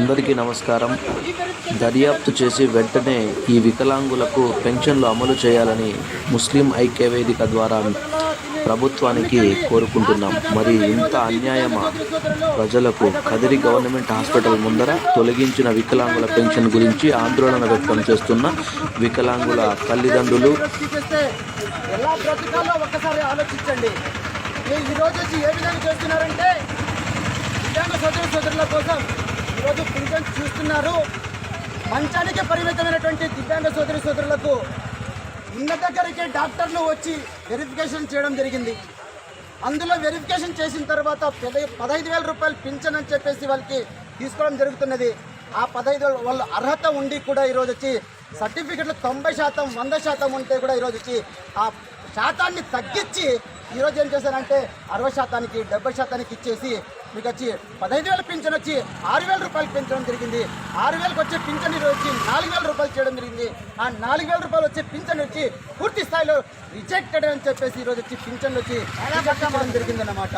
అందరికీ నమస్కారం. దర్యాప్తు చేసి వెంటనే ఈ వికలాంగులకు పెన్షన్లు అమలు చేయాలని ముస్లిం ఐక్యవేదిక ద్వారా ప్రభుత్వానికి కోరుకుంటున్నాం. మరి ఇంత అన్యాయమా? ప్రజలకు కదిరి గవర్నమెంట్ హాస్పిటల్ ముందర తొలగించిన వికలాంగుల పెన్షన్ గురించి ఆందోళన వ్యక్తం చేస్తున్న వికలాంగుల తల్లిదండ్రులు. ఎలా బ్రతకాలో ఒక్కసారి ఆలోచించండి. ఈరోజు వచ్చి ఏ విధంగా చేస్తున్నారంటే దివ్యాంగ సోదరు సోదరుల కోసం ఈరోజు చూస్తున్నారు. మంచానికి పరిమితమైనటువంటి దివ్యాంగ సోదరి సోదరులకు ఉన్న దగ్గరికి డాక్టర్లు వచ్చి వెరిఫికేషన్ చేయడం జరిగింది. అందులో వెరిఫికేషన్ చేసిన తర్వాత పదై పదహైదు వేల రూపాయలు పింఛన్ అని చెప్పేసి వాళ్ళకి తీసుకోవడం జరుగుతున్నది. ఆ పదహైదు వాళ్ళు వాళ్ళ అర్హత ఉండి కూడా ఈరోజు వచ్చి సర్టిఫికెట్లు తొంభై శాతం వంద శాతం ఉంటే కూడా ఈరోజు వచ్చి ఆ శాతాన్ని తగ్గించి ఈరోజు ఏం చేశారంటే అరవై శాతానికి డెబ్బై శాతానికి ఇచ్చేసి మీకు వచ్చి పదహైదు వేల పింఛన్ వచ్చి ఆరు వేల రూపాయలు పెంచడం జరిగింది. ఆరు వేలకు వచ్చే పింఛన్ ఈరోజు వచ్చి నాలుగు వేల రూపాయలు చేయడం జరిగింది. ఆ నాలుగు వేల రూపాయలు వచ్చే పింఛన్ వచ్చి పూర్తి స్థాయిలో రిజెక్టెడ్ అని చెప్పేసి ఈరోజు వచ్చి పింఛన్ వచ్చి రిజెక్ట్ చేయడం జరిగింది అన్నమాట